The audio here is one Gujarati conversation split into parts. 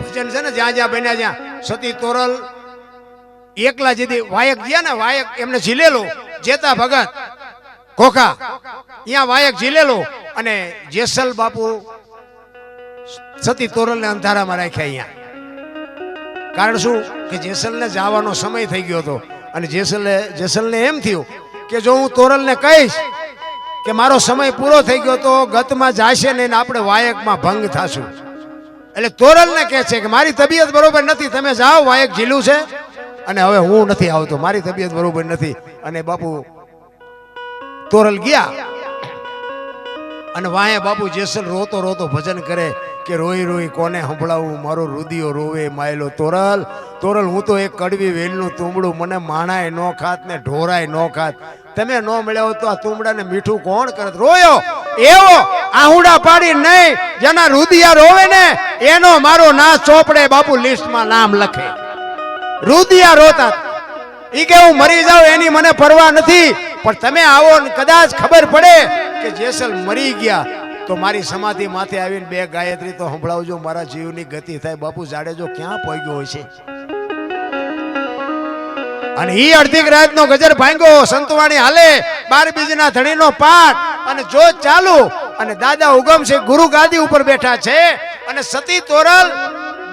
ભજન છે ને, જ્યાં જ્યાં બન્યા જ્યાં સતી તોરલ, એકલા જેથી વાયક ગયા ને, વાયક એમને ઝીલેલો, જેતા ભગત ખોખા અહીંયા વાયક ઝીલેલો અને જેસલ બાપુ સતી તોરલને અંધારામાં રાખ્યા અહીંયા. કારણ શું? કે જેસલને જવાનો સમય થઈ ગયો હતો. અને જેસલે જેસલને એમ થયું કે જો હું તોરલને કહીશ કે મારો સમય પૂરો થઈ ગયો તો ગતમાં જાશે ને આપણે વાયકમાં ભંગ થાશું. એટલે તોરલને કહે છે કે મારી તબિયત બરોબર નથી, તમે જાઓ વાયક ઝીલું છે. અને હવે હું નથી આવતો, મારી તબિયત બરોબર નથી. અને બાપુ તોરલ ગયા. અને વાય બાપુ જેસલ રોતો રોતો ભજન કરે કે રોઈ રોઈ કોને સંભળાવું, મારો રુદિયો રોવે માયલો તોરલ. તોરલ, હું તો એક કડવી વેલનું તુંબડું, મને માણાય નો ખાત ને ઢોરાય નો ખાત. તમે નો મળ્યા તો આ તુમડાને મીઠું કોણ કરત રોયો. એવો આહુડા પાડી નહીં. જેના રુદિયા રોવે ને, એનો મારો ના ચોપડે. બાપુ લિસ્ટમાં નામ લખે. રુદિયા રોતા. ઈ કે હું મરી જાઉં, એની મને પરવા નથી. પણ તમે આવો ને કદાચ ખબર પડે કે જેસલ મરી ગયા, તો મારી સમાધિ માથે આવીને બે ગાયત્રી તો સંભળાવજો, મારા જીવની ગતિ થાય. બાપુ જાડેજો ક્યાં પહોંચ્યો હોય છે? અને ઈ અડધી રાતનો ગજર ભાંગ્યો, સંતવાણી હાલે બાર બીજના ધણીનો પાઠ, અને જો ચાલુ, અને દાદા ઉગમ છે, ગુરુ ગાદી ઉપર બેઠા છે, અને સતી તોરલ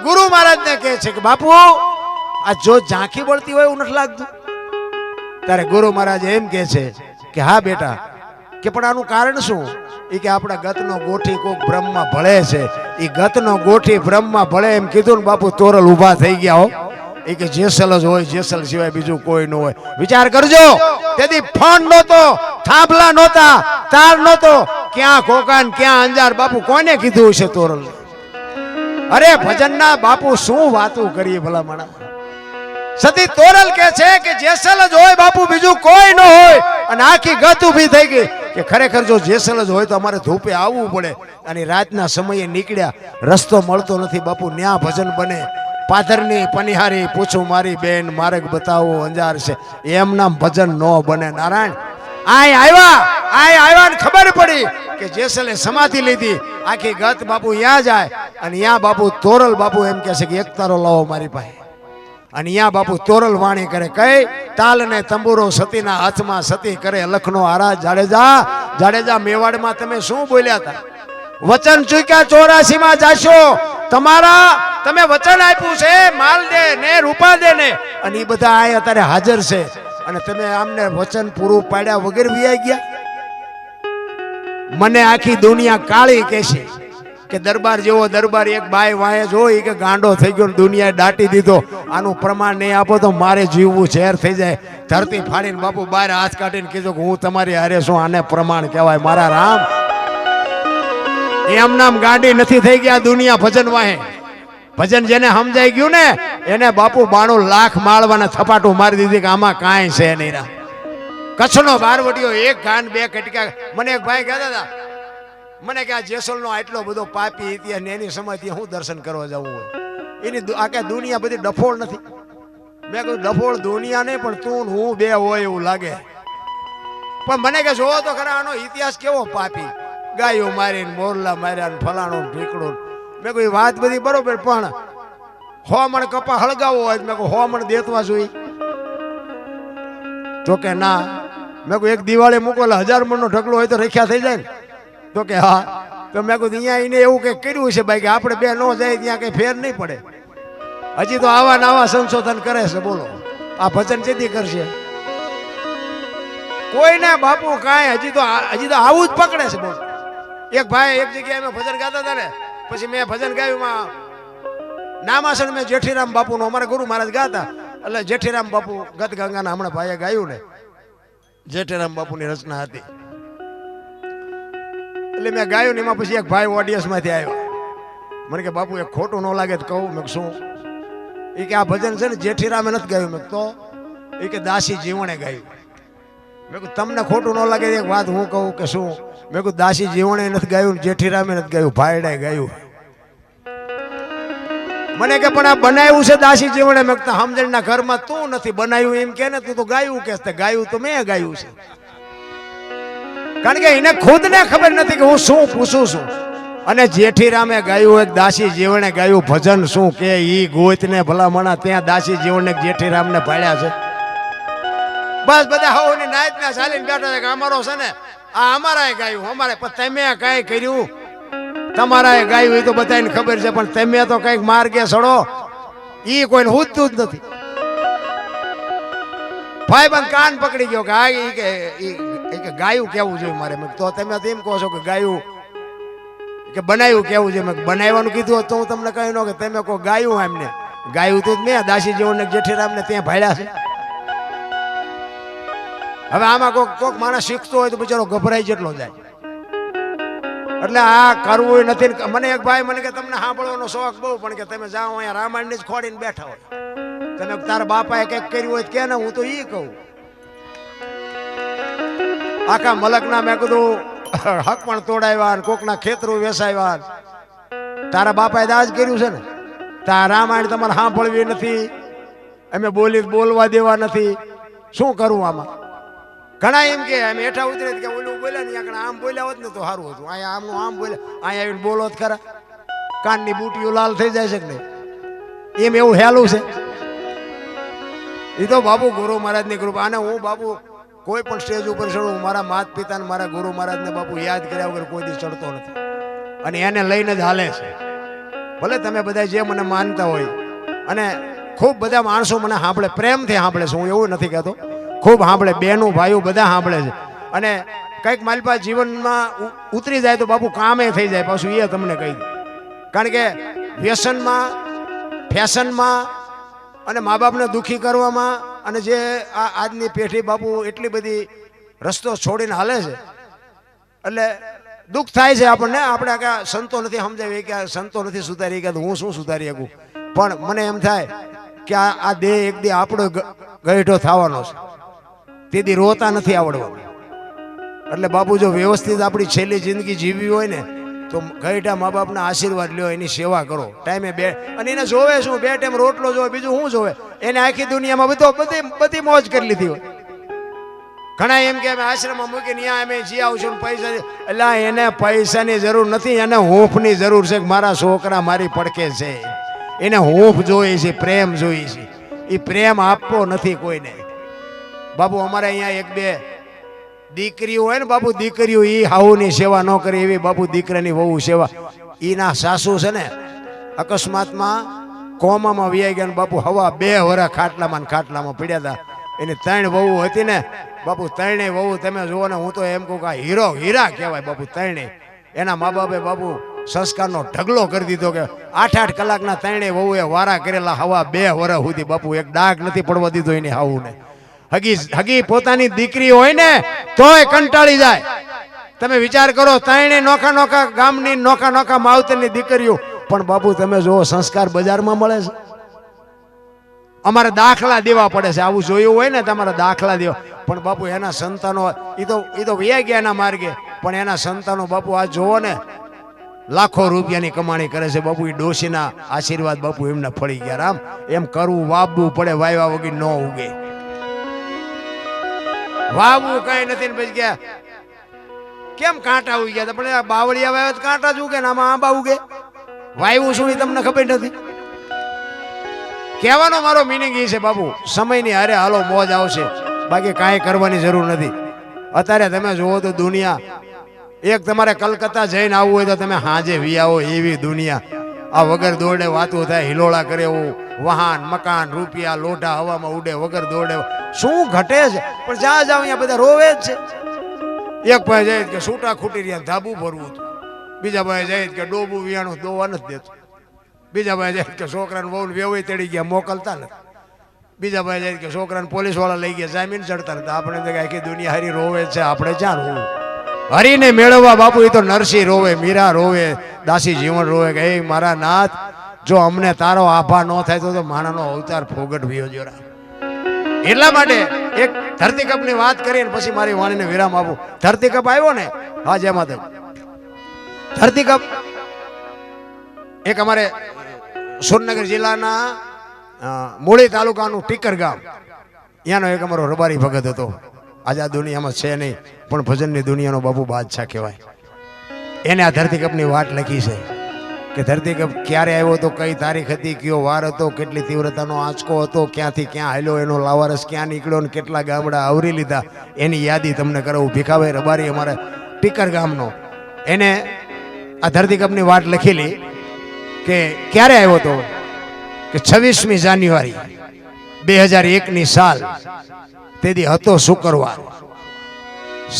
ગુરુ મહારાજને કહે છે કે, બાપુ, આ જો ઝાંખી બળતી હોય એવું નથી લાગતું. ત્યારે ગુરુ મહારાજ એમ કહે છે કે, હા બેટા, કે પણ આનું કારણ શું? એ કે, આપણા ગતનો ગોઠી કોક બ્રહ્મમાં ભળે છે. એ ગતનો ગોઠી બ્રહ્મમાં ભળે એમ કીધું ને બાપુ, તોરલ ઊભા થઈ ગયા હો. એ કે જેસલ જ હોય જેસલ સિવાય બીજું કોઈ ન હોય. વિચાર કરજો. તેથી ફંડ નહોતો, થાંભલા નહોતા, તાર નહોતો. ક્યાં કોકાન ક્યાં અંજાર, બાપુ કોને કીધું છે તોરલ અરે ભજનના બાપુ શું વાતું કરીએ ભલા માણા સતી તોરલ કે છે કે જેસલ જ હોય, બાપુ બીજું કોઈ ન હોય. અને આખી ગત ઊભી થઈ ગઈ કે ખરેખર જો જેસલ જ હોય તો અમારે ધૂપે આવવું પડે. અને રાતના સમયે નીકળ્યા, રસ્તો મળતો નથી બાપુ, ન્યા ભજન બને. પાથરની પનિહારી, પૂછું મારી બેન માર્ગ બતાવો અંજાર છે. એમ નામ ભજન ન બને. નારાયણ, આય આવ્યા આય આવ્યા ને ખબર પડી કે જેસલે સમાધિ લીધી. આખી ગત બાપુ ત્યાં જાય અને ત્યાં બાપુ તોરલ બાપુ એમ કહે છે કે એક તારો લાવો મારી પાસે. અને ત્યાં બાપુ તોરલ વાણી કરે. કઈ? તાલ ને તંબુરો સતીના હાથમાં સતી કરે. લખનો આરા જાડેજા જાડેજા મેવાડમાં તમે શું બોલ્યા હતા? વચન ચૂક્યા ચોરાસી માં જાશો. તમારા તમે વચન આપ્યું છે, માલ દે ને રૂપા દે ને. અને એ બધા આ અત્યારે હાજર છે. અને તમે આમને વચન પૂરું પાડ્યા વગર વિયા ગયા? મને આખી દુનિયા કાળી કહેશે કે દરબાર જેવો દરબાર એક બાય વાય જોઈ કે ગાંડો થઈ ગયો દુનિયાએ દાટી દીધો. આનું પ્રમાણ નહીં આપો તો મારે જીવવું ઝેર થઈ જાય. ધરતી ફાડીને બાપુ બહાર હાથ કાઢીને કીધું કે હું તમારી હારે છું, આને પ્રમાણ કહેવાય. મારા રામ એમ નામ ગાંડી નથી થઈ ગયા, દુનિયા ભજન વાહે. ભજન જેને સમજાઈ ગયું ને, એને બાપુ બાણું લાખ માળવાના થપાટું મારી દીધી કે આમાં કાંઈ છે નહીં રા. કચ્છનો બારવટીયો એક ગાન બે કટકા મને એક ભાઈ કહેતા હતા, મને કે આ જેસલનો આટલો બધો પાપી ઇતિહાસ ને એની સમયથી હું દર્શન કરવા જવું હોય? એની આ આખા દુનિયા બધી ડફોળ નથી. મેં કહ્યું, ડફોળ દુનિયા નહીં, પણ તું હું બે હોય એવું લાગે. પણ મને કે જોવો તો ખરા આનો ઇતિહાસ કેવો પાપી? ગાયો મારીને, મોરલા માર્યા ને ફલાણો ઢીકડો મેં કહ્યું વાત બધી બરોબર, પણ હો મણ કપા હળગાવો હોય મેં કહું હો મણ દેતવા જોઈ તો કે, ના. મેં કહ્યું, એક દિવાળી મૂકો હજાર મણનો ઢગલો હોય તો રખ્યા થઈ જાય ને. તો કે, હા. તો મેં કહ્યું અહીંયા એને એવું કંઈક કર્યું છે ભાઈ કે આપણે બે ન જાય, ત્યાં કંઈ ફેર નહીં પડે. હજી તો આવા નવા સંશોધન કરે છે, બોલો. આ ભજન જેથી કરશે. કોઈને બાપુ કાંઈ હજી તો હજી તો આવું જ પકડે છે, બોલો. એક ભાઈ એક જગ્યાએ મેં ભજન ગાતા હતા ને, પછી મેં ભજન ગાયું નામાસણ મેં જેઠીરામ બાપુનું, અમારા ગુરુ મહારાજ ગાતા. એટલે જેઠીરામ બાપુ ગત ગંગાના હમણાં ભાઈએ ગાયું ને, જેઠીરામ બાપુની રચના હતી. એટલે મેં ગાયું ને એમાં પછી એક ભાઈ ઓડિયન્સમાંથી આવ્યો. મને કે, બાપુ, એક ખોટું ન લાગે તો કહું. મેં શું? એ કે, આ ભજન છે ને જેઠીરામે નથી ગાયું. મેં તો? એ કે, દાસી જીવણે ગાયું. મેં કહું તમને ખોટું ન લાગે એક વાત હું કહું કે શું? મેં કહું દાસી જીવણે નથી ગાયું, જેઠીરામે નથી ગાયું ભાઈડાએ ગાયું. મને કે, પણ આ બનાવ્યું છે દાસી જીવણે? મેં કહું સમજણના ઘરમાં તું નથી બનાવ્યું, એમ કે ને, તું તો ગાયું કે ગાયું તો મેં ગાયું છે. કારણ કે એને ખુદને ખબર નથી કે હું શું પૂછું છું. અને જેઠીરામે ગાયું, એક દાસી જીવણે ગાયું, ભજન શું કે ઈ ગોતને ભલામણા, ત્યાં દાસી જીવણને જેઠીરામને ભાડ્યા છે. બસ બધા હોની નાયતના ચાલીને બેઠા છે કે અમારો છે ને, આ અમારાએ ગાયું, અમારે, પણ તમે કાંઈ કર્યું? તમારાએ ગાયું એ તો બધાને ખબર છે, પણ તમે તો કંઈક માર્ગે સડો એ કોઈને હુજતું જ નથી. ભાઈ બંધ કાન પકડી ગયો કે આ એ કે કે ગાયું કેવું જોઈએ મારે? તો તમે તો એમ કહો છો કે ગાયું, કે બનાવ્યું કેવું છે? મેં બનાવવાનું કીધું તો હું તમને કહી ન કે તમે કહો ગાયું એમને. ગાયું તો મેં દાસી જેવણ જેઠીરામને ત્યાં ભાડ્યા છે. હવે આમાં કોઈક કોઈક માણસ શીખતો હોય તો બિચારો ગભરાઈ જેટલો જાય. એટલે આ કરવું નથી મને એક ભાઈ મને કે, તમને સાંભળવાનો શોખ બહુ, પણ કે તમે જાઓ અહીંયા રામાયણ જ ખોડીને બેઠા હોય. તમે તારા બાપાએ કંઈક કર્યું હોય કે ને, હું તો એ કહું. આખા મલકના મેં કીધું, હક પણ તોડાવ્યા કોકના ખેતરું વેસાવ્યા. તારા બાપાએ દાજ કર્યું છે ને. તારા રામાયણ તમારે સાંભળવી નથી. અમે બોલી બોલવા દેવા નથી. શું કરવું આમાં? ઘણા એમ કે એમ હેઠા ઉતરે કે ઓલું બોલ્યા ને આગળ આમ બોલ્યા હોત ને તો સારું હતું. અહીંયા આમનું આમ બોલ્યા, અહીંયા આવીને બોલો ખરા. કાનની બુટીઓ લાલ થઈ જાય છે કે નહીં? એમ એવું હેલું છે. એ તો બાબુ ગુરુ મહારાજની કૃપા. અને હું બાબુ કોઈ પણ સ્ટેજ ઉપર ચડું મારા માત પિતા મારા ગુરુ મહારાજને બાપુ યાદ કર્યા વગર કોઈ દી ચડતો નથી. અને એને લઈને જ હાલે છે. ભલે તમે બધા જે મને માનતા હોય. અને ખૂબ બધા માણસો મને સાંભળે, પ્રેમથી સાંભળે છે, હું એવું નથી કહેતો. ખૂબ સાંભળે, બેનું, ભાઈઓ બધા સાંભળે છે. અને કંઈક માલપા જીવનમાં ઉતરી જાય તો બાપુ કામે થઈ જાય, પાછું એ તમને કહી કારણ કે વ્યસનમાં, ફેશનમાં અને મા બાપને દુઃખી કરવામાં અને જે આ આજની પેઢી બાપુ એટલી બધી રસ્તો છોડીને હાલે છે, એટલે દુઃખ થાય છે આપણને. આપણે કે સંતો નથી સમજાવી, કે સંતો નથી સુધારી કે હું શું સુધારી શકું? પણ મને એમ થાય કે આ આ દેહ એક દી આપણો ગયઢો થવાનો છે. તેથી રોતા નથી આવડવાનું એટલે બાપુ જો વ્યવસ્થિત આપણી છેલ્લી જિંદગી જીવવી હોય ને, તો ગઈઢા મા બાપના આશીર્વાદ લ્યો, એની સેવા કરો. ટાઈમે બે અને એને જોવે શું? બે ટાઈમ રોટલો જોવે, બીજું શું જોવે? એને આખી દુનિયામાં બધો બધી બધી મોજ કરી લીધી હોય. ઘણા એમ કે અમે આશ્રમમાં મૂકીને ત્યાં અમે જી આવશું પૈસા એટલે એને પૈસાની જરૂર નથી, એને હૂંફની જરૂર છે કે મારા છોકરા મારી પડકે છે. એને હૂંફ જોઈએ છે, પ્રેમ જોઈએ છે. એ પ્રેમ આપવો નથી કોઈને. બાબુ, અમારે અહીંયા એક બે દીકરીઓ હોય ને બાપુ દીકરીઓ એ હાઉની સેવા ન કરે એવી બાપુ દીકરાની વહુ સેવા. એના સાસુ છે ને, અકસ્માતમાં કોમામાં વ્યાઈ ગયા બાપુ હવા બે વરા ખાટલામાં ને ખાટલામાં પડ્યા હતા એની ત્રણ વહુ હતી ને બાપુ ત્રણેય વહુ તમે જુઓ ને, હું તો એમ કહું કે હીરો હીરા કહેવાય બાપુ ત્રણેય. એના મા બાપે બાપુ સંસ્કારનો ઢગલો કરી દીધો કે આઠ આઠ કલાકના ત્રણેય વહુએ વારા કરેલા હવા બે વરા સુધી બાપુ એક ડાઘ નથી પડવા દીધો એની હાવુને હગી હગી પોતાની દીકરી હોય ને, તોય કંટાળી જાય. તમે વિચાર કરો ત્રણે નોખા નોખા ગામની, નોખા નોખા માવતરની દીકરીઓ. પણ બાપુ, તમે જુઓ, સંસ્કાર બજારમાં મળે છે. અમારે દાખલા દેવા પડે છે. આવું જોયું હોય ને, તમારે દાખલા દેવા. પણ બાપુ, એના સંતાનો એ તો એ તો વ્યા ગયા એના માર્ગે. પણ એના સંતાનો, બાપુ, આ જોવો ને, લાખો રૂપિયાની કમાણી કરે છે. બાપુ એ ડોશીના આશીર્વાદ બાપુ એમને ફળી ગયા. રામ, એમ કરવું વાવવું પડે, વાયવા વગર ન ઉગે. વાવવું કઈ નથી ને પછી ગયા કેમ કાંટા ઉગી ગયા પણ બાવળિયા વાવ્યા કાંટા જ ઉગે આમાં આંબા ઉગે. વાયવું શું તમને ખબર નથી? કહેવાનો મારો મિનિંગ એ છે બાબુ સમયની હારે હાલો મોજ આવશે. બાકી કાંઈ કરવાની જરૂર નથી. અત્યારે તમે જુઓ તો દુનિયા, એક તમારે કલકત્તા જઈને આવવું હોય તો તમે હાજે વિયાવો એવી દુનિયા. આ વગર દોડે વાતો થાય, હિલોળા કરે એવું. વાહન, મકાન, રૂપિયા, લોઢા હવામાં ઉડે, વગર દોડે. શું ઘટે છે? પણ જ્યાં જાવ અહીંયા બધા રોવે જ છે. એક ભાઈ જાય કે સૂટા ખૂટી રહ્યા ધાબુ ભરવું હતું બીજા ભાઈ જાય કે ડોબું વિયાણું દોવા નથી દેતું. બીજા ભાઈ જાય કે છોકરાને બહુ વેવાઈ તેડી ગયા, મોકલતા નથી. બીજા ભાઈ જાય કે છોકરાને પોલીસવાળા લઈ ગયા, જામીન ચડતા નથી. આપણે તો આખી દુનિયા હરી રોવે છે, આપણે ક્યાં રોવું? હરીને મેળવવા બાપુ એ તો નરસિંહ રોવે, મીરા રોવે, દાસી જીવન રોવે કે મારા નાથ, જો અમને તારો આભા ન થાય તો માણાનો અવતાર ફોગટ વિયો જોરા એટલા માટે એક ધરતીકપની વાત કરીને પછી મારી વાણીને વિરામ આપું. ધરતીકપ આવ્યો ને, હા, જય માતા ધરતીકપ એક અમારે સુરનગર જિલ્લાના મૂળી તાલુકાનું ટીકર ગામ. ત્યાંનો એક અમારો રબારી ભગત હતો. આજે આ દુનિયામાં છે નહીં, પણ ભજનની દુનિયાનો બાપુ બાદશાહ કહેવાય. એને આ ધરતીકપની વાત લખી છે. કે ધરતીકપ ક્યારે આવ્યો હતો, કઈ તારીખ હતી, કયો વાર હતો, કેટલી તીવ્રતાનો આંચકો હતો, ક્યાંથી ક્યાં હાલ્યો, એનો લાવારસ ક્યાં નીકળ્યો ને કેટલા ગામડા આવરી લીધા, એની યાદી તમને કરાવું. ભીખાભાઈ રબારી અમારે ટીકર ગામનો, એને આ ધરતીકપની વાટ લખેલી કે ક્યારે આવ્યો તો? કે છવ્વીસમી જાન્યુઆરી બે હજાર એકની સાલ, તેથી હતો શુક્રવાર.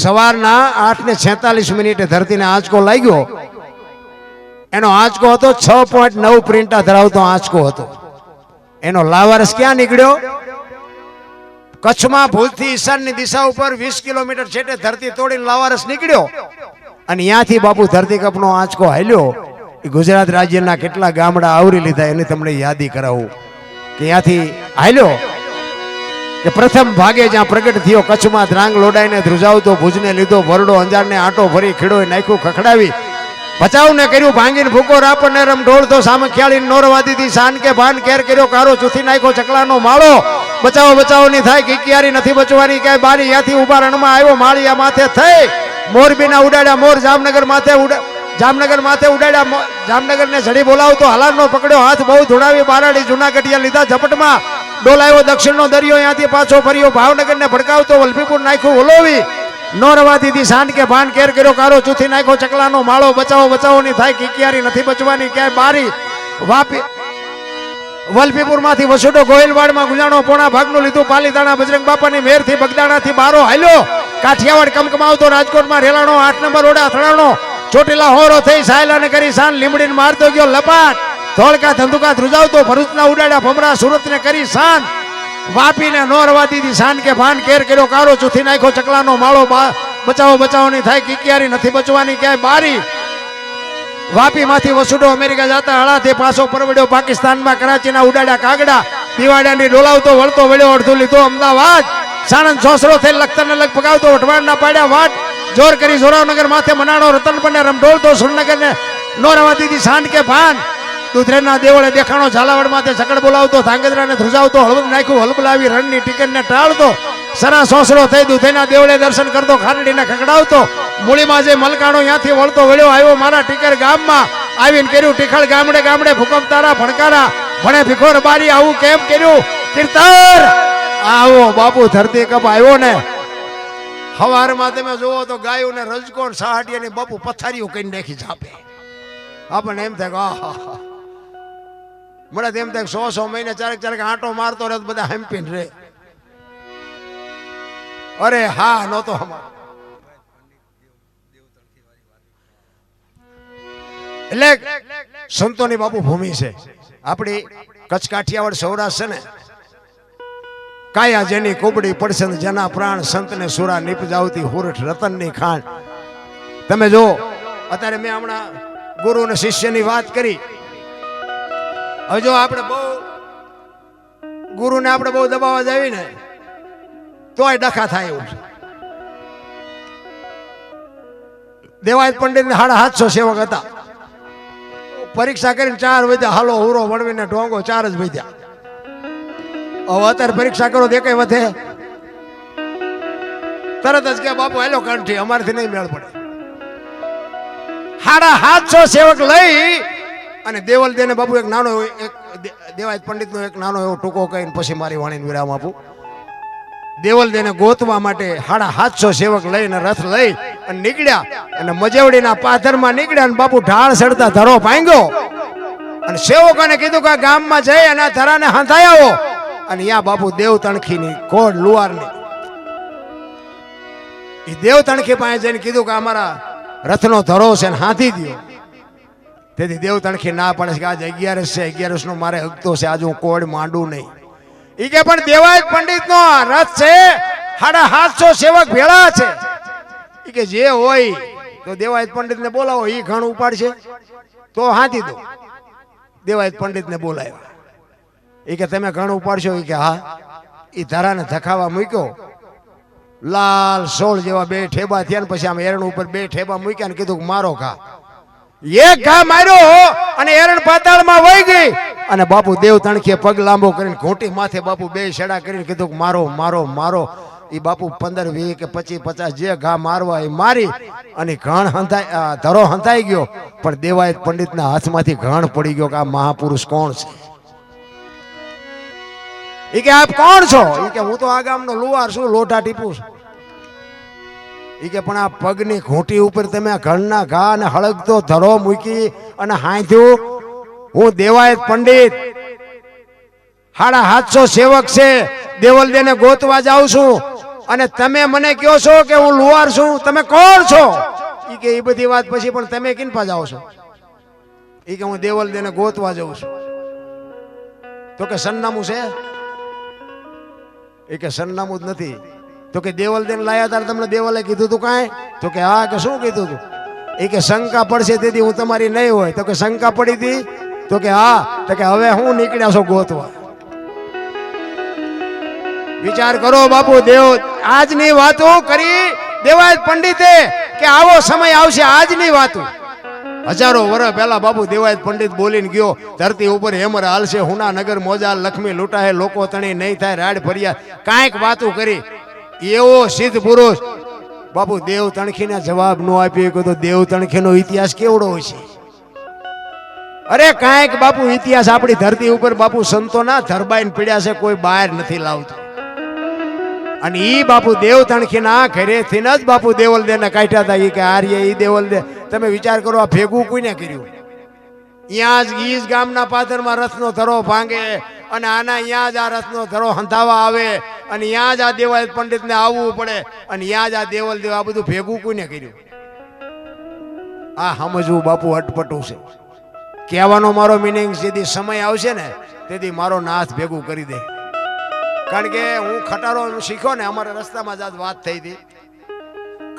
સવારના આઠ ને છેતાલીસ મિનિટે ધરતીને આંચકો લાગ્યો એનો આંચકો હતો, છ પોઈન્ટ નવ પ્રિન્ટા ધરાવતો આંચકો હતો. એનો લાવારસ ક્યાં નીકળ્યો? કચ્છમાં ભૂલથી ઈશાનની દિશા ઉપર વીસ કિલોમીટર છેટે ધરતી તોડીને લાવારસ નીકળ્યો. અને ત્યાંથી બાપુ ધરતીકપનો આંચકો હાલ્યો. એ ગુજરાત રાજ્યના કેટલા ગામડા આવરી લીધા એની તમને યાદી કરાવું. કે ત્યાંથી હાલ્યો. કે પ્રથમ ભાગે જ્યાં પ્રગટ થયો, કચ્છમાં ધ્રાંગ લોડાઈને ધ્રુજાવતો, ભુજને લીધો, ભરડો અંજારને આંટો ભરી ખીડોય નાખ્યું, ખખડાવી. બચાવને કર્યું ભાંગીને ભૂકો રાપને રમ ઢોળતો સામે ખ્યાળી નોરવાદીથી શાન કે ભાન કેર કર્યો, કારો ચૂથી નાખ્યો, ચકલાનો માળો. બચાવો બચાવો ની થાય કિકિયારી નથી બચવાની, ક્યાંય બારી યાથી ઊભા રણમાં આવ્યો, માળિયા માથે થઈ. મોરબીના ઉડાડ્યા, મોર જામનગર માથે ઉડા, જામનગર માથે ઉડાડ્યા જામનગરને ઝડી બોલાવતો હલારનો પકડ્યો, હાથ બહુ ધોડાવી બારાડી જૂનાગઢિયા લીધા ઝપટમાં. ડોલાયો દક્ષિણનો દરિયો, ત્યાંથી પાછો ફર્યો, ભાવનગરને ભડકાવતો, વલભીપુર નાખ્યું ઓલોવી નોરવાદીથી શાન કે ભાન કેર કર્યો, કારો ચૂથી નાખ્યો, ચકલાનો માળો બચાવો બચાવો ની થાય, કિકિયારી નથી બચવાની, ક્યાંય બારી વાપી વલભીપુરમાંથી વસુડો ગોહિલવાડમાં ગુજાણો પોણા ભાગનું લીધું, પાલીતાણા બજરંગ બાપાની મેરથી બગદાણાથી બારો હાલ્યો. કાઠિયાવાડ કમકમાવતો રાજકોટમાં રેલાણો, આઠ નંબર ઓડા અથડાણો ચોટીલા હોરો થઈ, સાયલાને કરી સાન લીમડીને મારતો ગયો, લપાટ. ધોળકા ધંધુકા ધ્રુજાવતો, ભરૂચના ઉડાડ્યા ભમરા સુરતને કરી શાન વાપીને નોરવાદીથી શાન કે ભાન કેર કર્યો કારો ચૂથી નાખ્યો, ચકલાનો માળો બચાવો બચાવો ની થાય, કિકિયારી નથી બચવાની ક્યાંય. બારી વાપીમાંથી વસુડો અમેરિકા જતા હળાથી પાછો પરવડ્યો પાકિસ્તાનમાં, કરાચીના ઉડાડ્યા કાગડા દિવાડાની ડોલાવતો, વળતો, વળ્યો, અડધો લીધો, અમદાવાદ. સાણંદ સોસરો થઈ લખતરને લગ પગાવતો વટવાડના પાડ્યા વાટ. જોર કરી જોરાવનગર માથે મનાણો પણ રમઢોળતો સુરનગરને નોરવાદીથી સાંડ કે ભાન દુધરેના દેવળે દેખાણો ઝાલાવાડ માથે સકડ બોલાવતો, ધાંગધ્રાને ધ્રુજાવતો હળવદ નાખ્યું હલબલાવી રણની ટિકિટને ટાળતો, સરા સોસરો થઈ દુધેના દેવળે દર્શન કરતો, ખારડીને ખકડાવતો મૂળીમાં જે મલકાણો ત્યાંથી વળતો વળ્યો, આવ્યો મારા ટીકર ગામમાં, આવીને કર્યું ટીખળ ગામડે ગામડે ભૂકંપ તારા ભણકારા, ભણે ભીખોર બારી, આવું કેમ કર્યું? કીર્તર આવો બાપુ ધરતી કપ આવ્યો ને, હવારમાં તમે જુઓ તો ગાયો ને રજકોણ, સહાટીયાની બાપુ પથારીઓ કઈ નાખી છાપે આપણને એમ થાય કે આહા મને તેમ એમ સો સો મહિને ચારેક ચારેક આંટો મારતો રહે બધા હેમ્પીન રે. અરે હા, નહોતો અમારો એટલે સંતોની બાપુ ભૂમિ છે. આપણી કચ્છ કાઠિયાવાડ સૌરાષ્ટ્ર છે ને? કાયા જેની કુબડી પડશે જેના પ્રાણ સંતને સુરા નીપજાવતી હુરઠ રતનની ખાણ. તમે જો, અત્યારે મેં હમણાં ગુરુ અને શિષ્યની વાત કરી. હવે જો આપણે બહુ ગુરુને આપણે બહુ દબાવવા જાવી ને તોય ડખા થાય એવું છે. દેવાયત પંડિત સાડા સાતસો સેવક હતા. પરીક્ષા કરીને ચાર વધ્યા, હાલો, હુરો, વળવીને ઢોંગો ચાર જ વધ્યા. હવે અત્યારે પરીક્ષા કરો તે કઈ વધે. તરત જ કે, બાપુ, હેલો, કંઠી, અમારથી નહીં મેળ પડે. સાડા સાતસો સેવક લઈ અને દેવલ દેને બાપુ એક નાનો એક દેવાયત પંડિતનો એક નાનો એવો ટૂંકો કહીને પછી મારી વાણીને વિરામ આપું. દેવલ દેને ગોતવા માટે સાડા સાતસો સેવક લઈને રથ લઈ અને નીકળ્યા. અને મજેવડીના પાથરમાં નીકળ્યા અને બાપુ ઢાળ સડતા ધરો ભાંગ્યો. અને સેવકોને કીધું કે ગામમાં જઈ અને આ ધરાને હંધાઈ આવો. અને યા બાપુ દેવ તણખીની કોડ લુવારની એ દેવ તણખી પાસે જઈને કીધું કે અમારા રથનો ધરો છે ને હાથી દ્યો. તેથી દેવ તણખી ના પડે છે કે આજે અગિયારસ છે અગિયારસ નો મારે હકતો છે, આજે હું કોડ માંડું નહીં. એ કે પણ દેવાય પંડિત નો રથ છે સાડા સાતસો સેવક ભેળા છે. એ કે જે હોય, તો દેવાય પંડિત ને બોલાવો એ ઘણ ઉપાડશે. તો હાથી દો. દેવાય પંડિત ને બોલાવ્યા. એ કે તમે ઘણ ઉપાડશો? એ કે હા. એ ધરાને ધખાવા મૂક્યો. લાલ સોળ જેવા બે ઠેબા થયા ને પછી આમ એરણ ઉપર બે ઠેબા મૂક્યા ને કીધું મારો ઘા. એક ઘા માર્યો અને એરણ પાતાળમાં વહી ગઈ. અને બાપુ દેવ તણખીએ પગ લાંબો કરીને ઘૂંટી માથે બાપુ બે છેડા કરીને કીધું મારો મારો મારો. એ બાપુ પંદર વીસ કે પચીસ, પચાસ જે ઘા મારવા એ મારી. અને ઘણ હંતાઈ ધરો હંતાઈ ગયો. પણ દેવાયત પંડિતના હાથમાંથી ઘણ પડી ગયો કે આ મહાપુરુષ કોણ છે? એ કે આપ કોણ છો? એ કે હું તો આ ગામનો લુવાર છું, લોઢા ટીપું છું. એ કે પણ આ પગની ઘૂંટી ઉપર તમે ઘરના ઘા અને હળગતો ધરો મૂકી અને હાંધ્યું, હું દેવાયત પંડિત. હાડા હાથસો સેવક છે, દેવલદેને ગોતવા જાઉં છું. અને તમે મને કહો છો કે હું લુવાર છું, તમે કોણ છો? એ કે એ બધી વાત પછી પણ તમે કિનપા જાઓ છો? એ કે હું દેવલદેને ગોતવા જાઉં છું. તો કે સરનામું છે? એ કે સરનામું જ નથી. તો કે દેવલદેન લાયા તારે તમને દેવલે કીધું તું કાંઈ? તો કે હા, કે શું કીધું તું? એ કે શંકા પડશે તેથી હું તમારી નહીં હોય. તો કે શંકા પડી હતી? તો કે હા, તો કે હવે હું નીકળ્યા છો ગોતવા. વિચાર કરો બાપુ, દેવ આજની વાતો કરી દેવાયત પંડિતે કે આવો સમય આવશે આજની વાતો. હજારો વર્ષ પહેલા બાપુ દેવાયત પંડિત બોલીને ગયો, ધરતી ઉપર હેમર હાલશે હુના નગર મોજા લક્ષ્મી લૂંટાય લોકો તણી નહીં થાય, રાડ ફરિયા. કાંઈક વાતો કરી. એવો સિદ્ધ પુરુષ, બાપુ, દેવ તણખીને જવાબ ન આપ્યો તો દેવ તણખીનો ઇતિહાસ કેવડો છે? અરે કાંઈક, બાપુ, ઇતિહાસ આપણી ધરતી ઉપર, બાપુ સંતોના ધરબાઈને પીડ્યા છે, કોઈ બહાર નથી લાવતું. અને ઈ, બાપુ, દેવ તણખીના ઘરેથી જ બાપુ દેવલદે ને કાઢ્યા હતા એ કે આર્ય, ઈ દેવલદે તમે વિચાર કરો, આ ભેગું કોઈને કર્યું? ત્યાં જ ગીજ ગામના પાદરમાં રથનો ધરો ભાંગે અને આના અહીંયા જ આ રથનો ધરો હંધાવા આવે. અને ત્યાં જ આ દેવાયત પંડિતને આવવું પડે. અને ત્યાં જ આ દેવલ દેવ આ બધું ભેગું કોઈને કર્યું? આ સમજવું બાપુ અટપટું છે. કહેવાનો મારો મિનિંગ જેથી સમય આવશે ને, તેથી મારો નાથ ભેગું કરી દે. કારણ કે હું ખટારો શીખ્યો ને, અમારા રસ્તામાં જ વાત થઈ હતી.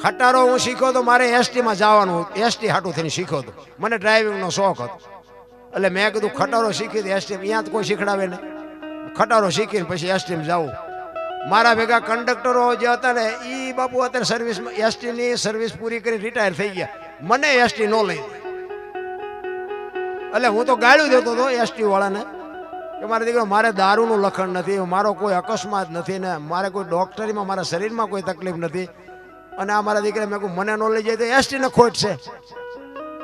ખટારો હું શીખ્યો તો મારે એસટીમાં જવાનું, એસટી હાટું થઈને શીખ્યો હતો. મને ડ્રાઇવિંગનો શોખ હતો. એટલે મેં કીધું, ખટારો શીખી તો એસટી અહીંયા તો કોઈ શીખડાવે ને ખટારો શીખીને પછી એસટીએમ જાઉં. મારા ભેગા કંડક્ટરો જે હતા ને એ બાપુ અત્યારે સર્વિસમાં એસટીની સર્વિસ પૂરી કરી રિટાયર થઈ ગયા. મને એસટી નો લઈ એટલે હું તો ગાળ્યું દેતો હતો એસટી વાળાને કે મારા દીકરો, મારે દારૂનું લખણ નથી, મારો કોઈ અકસ્માત નથી ને, મારે કોઈ ડોક્ટરીમાં, મારા શરીરમાં કોઈ તકલીફ નથી. અને આ મારા દીકરા મેં કહું મને નોલેજ જાય તો એસટી ને ખોટ છે.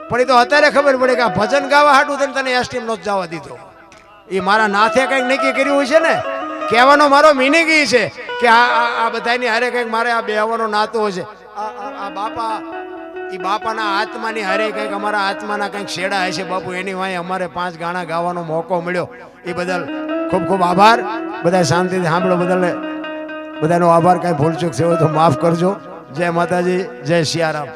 પણ એ તો અત્યારે ખબર પડી કે આ ભજન ગાવા હાટું થઈને તને એસટીમ નો જવા દીધો. એ મારા નાથે કંઈક નક્કી કર્યું હોય છે ને? કહેવાનો મારો મિનિંગ એ છે કે આ આ- બધાની હારે કંઈક મારે આ બેહવાનો નાતો છે. આ બાપા એ બાપાના આત્માની હારે કંઈક અમારા આત્માના કંઈક શેડા હશે. બાપુ, એની વાંહે અમારે પાંચ ગાણા ગાવાનો મોકો મળ્યો. એ બદલ ખૂબ ખૂબ આભાર. બધા શાંતિથી સાંભળો બદલ બધાનો આભાર, કાંઈ ભૂલચૂક હોય તો માફ કરજો. જય માતાજી, જય સિયારામ